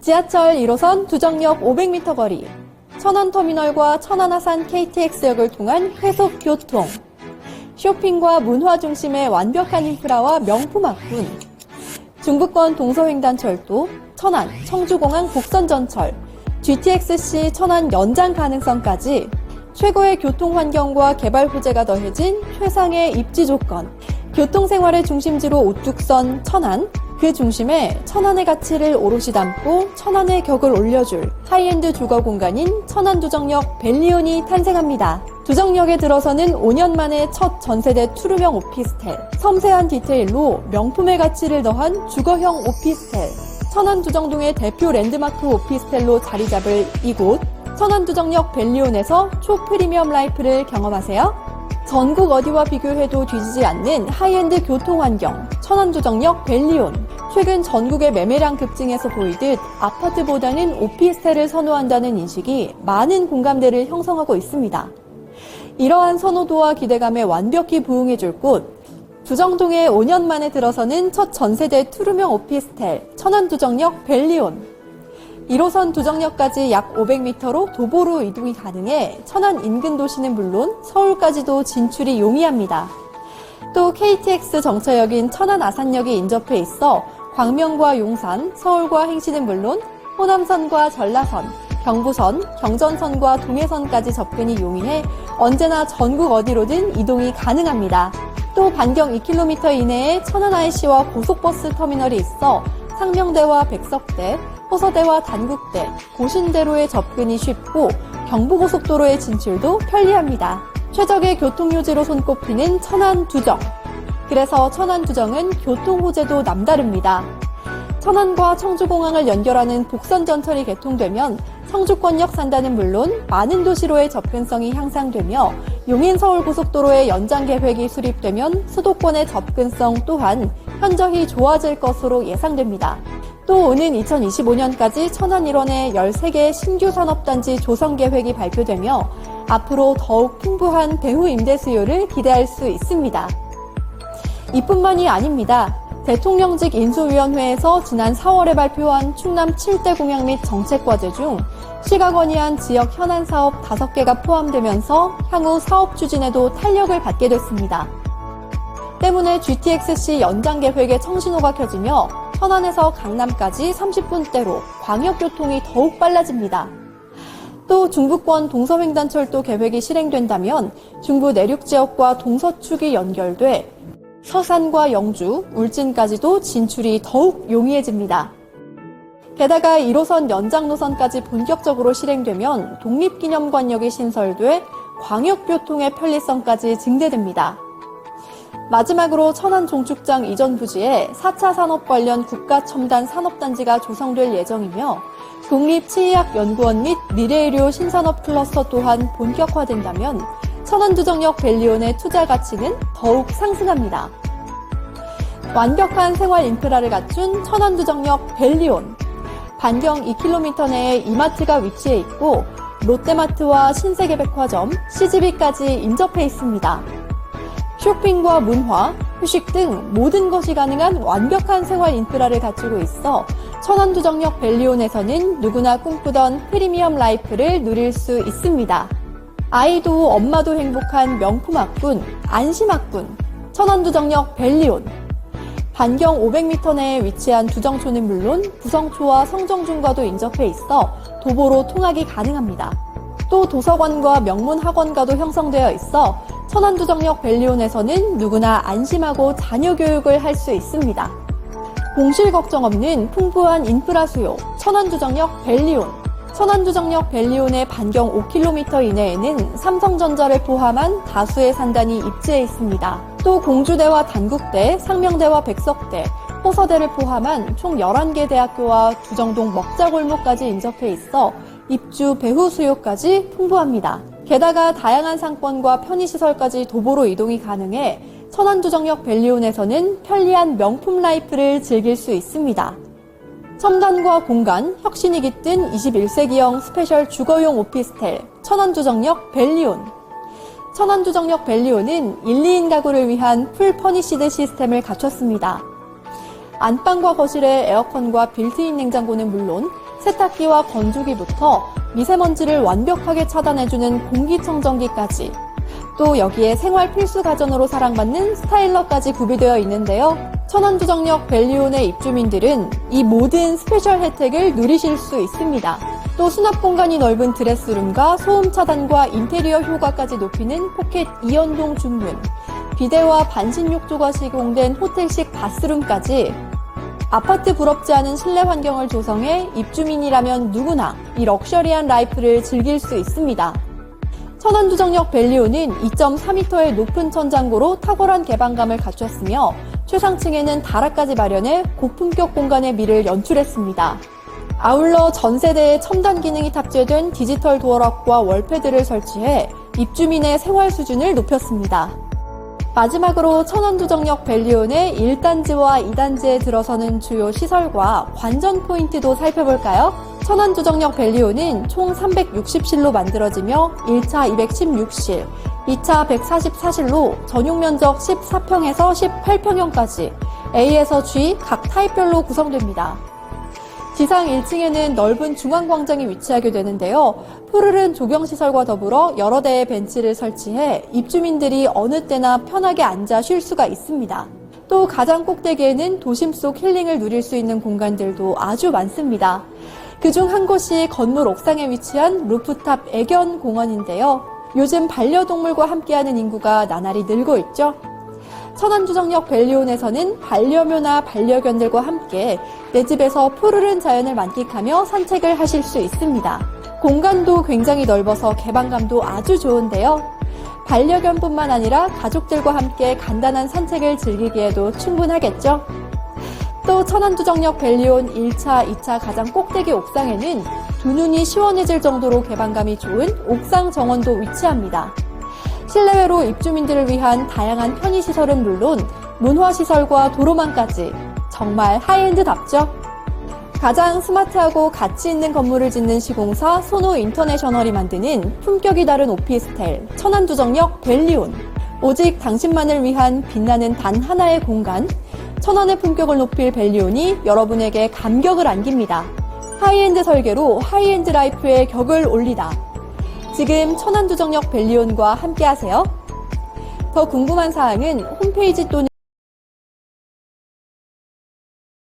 지하철 1호선 두정역 500m 거리, 천안터미널과 천안하산 KTX역을 통한 회속 교통, 쇼핑과 문화 중심의 완벽한 인프라와 명품 학군, 중부권 동서횡단철도, 천안, 청주공항 복선전철, GTX-C 천안 연장 가능성까지 최고의 교통 환경과 개발 호재가 더해진 최상의 입지 조건, 교통생활의 중심지로 오뚝선 천안, 그 중심에 천안의 가치를 오롯이 담고 천안의 격을 올려줄 하이엔드 주거 공간인 천안두정역 벨리온이 탄생합니다. 두정역에 들어서는 5년 만에 첫 전세대 투룸형 오피스텔, 섬세한 디테일로 명품의 가치를 더한 주거형 오피스텔, 천안두정동의 대표 랜드마크 오피스텔로 자리 잡을 이곳, 천안두정역 벨리온에서 초프리미엄 라이프를 경험하세요. 전국 어디와 비교해도 뒤지지 않는 하이엔드 교통환경, 천안두정역 벨리온. 최근 전국의 매매량 급증에서 보이듯 아파트보다는 오피스텔을 선호한다는 인식이 많은 공감대를 형성하고 있습니다. 이러한 선호도와 기대감에 완벽히 부응해줄 곳, 두정동에 5년 만에 들어서는 첫 전세대 투룸형 오피스텔, 천안두정역 벨리온. 1호선 두정역까지 약 500m로 도보로 이동이 가능해 천안 인근 도시는 물론 서울까지도 진출이 용이합니다. 또 KTX 정차역인 천안 아산역이 인접해 있어 광명과 용산, 서울과 행시는 물론 호남선과 전라선, 경부선, 경전선과 동해선까지 접근이 용이해 언제나 전국 어디로든 이동이 가능합니다. 또 반경 2km 이내에 천안 IC와 고속버스 터미널이 있어 상명대와 백석대, 호서대와 단국대, 고신대로의 접근이 쉽고 경부고속도로의 진출도 편리합니다. 최적의 교통요지로 손꼽히는 천안 두정. 그래서 천안 두정은 교통 호재도 남다릅니다. 천안과 청주공항을 연결하는 복선 전철이 개통되면 청주권역 산다는 물론 많은 도시로의 접근성이 향상되며 용인 서울고속도로의 연장 계획이 수립되면 수도권의 접근성 또한 현저히 좋아질 것으로 예상됩니다. 또 오는 2025년까지 천안 일원의 13개 신규 산업단지 조성 계획이 발표되며 앞으로 더욱 풍부한 배후 임대 수요를 기대할 수 있습니다. 이뿐만이 아닙니다. 대통령직 인수위원회에서 지난 4월에 발표한 충남 7대 공약 및 정책과제 중 시가 건의한 지역 현안 사업 5개가 포함되면서 향후 사업 추진에도 탄력을 받게 됐습니다. 때문에 GTX-C 연장 계획의 청신호가 켜지며 천안에서 강남까지 30분대로 광역교통이 더욱 빨라집니다. 또 중부권 동서횡단철도 계획이 실행된다면 중부 내륙 지역과 동서축이 연결돼 서산과 영주, 울진까지도 진출이 더욱 용이해집니다. 게다가 1호선 연장 노선까지 본격적으로 실행되면 독립기념관역이 신설돼 광역교통의 편리성까지 증대됩니다. 마지막으로 천안 종축장 이전 부지에 4차 산업 관련 국가 첨단 산업단지가 조성될 예정이며 국립치의학연구원 및 미래의료 신산업 클러스터 또한 본격화된다면 천안두정역 벨리온의 투자 가치는 더욱 상승합니다. 완벽한 생활 인프라를 갖춘 천안두정역 벨리온. 반경 2km 내에 이마트가 위치해 있고 롯데마트와 신세계백화점, CGV까지 인접해 있습니다. 쇼핑과 문화, 휴식 등 모든 것이 가능한 완벽한 생활 인프라를 갖추고 있어 천안두정역 벨리온에서는 누구나 꿈꾸던 프리미엄 라이프를 누릴 수 있습니다. 아이도 엄마도 행복한 명품 학군, 안심 학군, 천안두정역 벨리온. 반경 500m 내에 위치한 두정초는 물론 부성초와 성정중과도 인접해 있어 도보로 통학이 가능합니다. 또 도서관과 명문 학원과도 형성되어 있어 천안두정역 벨리온에서는 누구나 안심하고 자녀 교육을 할 수 있습니다. 공실 걱정 없는 풍부한 인프라 수요, 천안두정역 벨리온. 천안두정역 벨리온의 반경 5km 이내에는 삼성전자를 포함한 다수의 산단이 입지해 있습니다. 또 공주대와 단국대, 상명대와 백석대, 호서대를 포함한 총 11개 대학교와 두정동 먹자골목까지 인접해 있어 입주 배후 수요까지 풍부합니다. 게다가 다양한 상권과 편의시설까지 도보로 이동이 가능해 천안두정역 벨리온에서는 편리한 명품 라이프를 즐길 수 있습니다. 첨단과 공간, 혁신이 깃든 21세기형 스페셜 주거용 오피스텔 천안두정역 벨리온. 천안두정역 벨리온은 1, 2인 가구를 위한 풀 퍼니시드 시스템을 갖췄습니다. 안방과 거실에 에어컨과 빌트인 냉장고는 물론 세탁기와 건조기부터 미세먼지를 완벽하게 차단해주는 공기청정기까지 또 여기에 생활 필수 가전으로 사랑받는 스타일러까지 구비되어 있는데요. 천안주정역 벨리온의 입주민들은 이 모든 스페셜 혜택을 누리실 수 있습니다. 또 수납 공간이 넓은 드레스룸과 소음 차단과 인테리어 효과까지 높이는 포켓 이연동 중문, 비데와 반신 욕조가 시공된 호텔식 바스룸까지 아파트 부럽지 않은 실내 환경을 조성해 입주민이라면 누구나 이 럭셔리한 라이프를 즐길 수 있습니다. 천안주정역 벨리오는 2.4m의 높은 천장고로 탁월한 개방감을 갖췄으며 최상층에는 다락까지 마련해 고품격 공간의 미를 연출했습니다. 아울러 전 세대의 첨단 기능이 탑재된 디지털 도어락과 월패드를 설치해 입주민의 생활 수준을 높였습니다. 마지막으로 천안주정역 벨리온의 1단지와 2단지에 들어서는 주요 시설과 관전 포인트도 살펴볼까요? 천안주정역 벨리온은 총 360실로 만들어지며 1차 216실, 2차 144실로 전용 면적 14평에서 18평형까지 A에서 G 각 타입별로 구성됩니다. 지상 1층에는 넓은 중앙광장이 위치하게 되는데요. 푸르른 조경시설과 더불어 여러 대의 벤치를 설치해 입주민들이 어느 때나 편하게 앉아 쉴 수가 있습니다. 또 가장 꼭대기에는 도심 속 힐링을 누릴 수 있는 공간들도 아주 많습니다. 그중 한 곳이 건물 옥상에 위치한 루프탑 애견 공원인데요. 요즘 반려동물과 함께하는 인구가 나날이 늘고 있죠. 천안주정역 벨리온에서는 반려묘나 반려견들과 함께 내 집에서 푸르른 자연을 만끽하며 산책을 하실 수 있습니다. 공간도 굉장히 넓어서 개방감도 아주 좋은데요. 반려견뿐만 아니라 가족들과 함께 간단한 산책을 즐기기에도 충분하겠죠. 또 천안주정역 벨리온 1차, 2차 가장 꼭대기 옥상에는 두 눈이 시원해질 정도로 개방감이 좋은 옥상 정원도 위치합니다. 실내외로 입주민들을 위한 다양한 편의시설은 물론 문화시설과 도로망까지 정말 하이엔드답죠? 가장 스마트하고 가치 있는 건물을 짓는 시공사 소노 인터내셔널이 만드는 품격이 다른 오피스텔 천안주정역 벨리온. 오직 당신만을 위한 빛나는 단 하나의 공간, 천안의 품격을 높일 벨리온이 여러분에게 감격을 안깁니다. 하이엔드 설계로 하이엔드 라이프의 격을 올리다. 지금 천안주정역 벨리온과 함께하세요. 더 궁금한 사항은 홈페이지 또는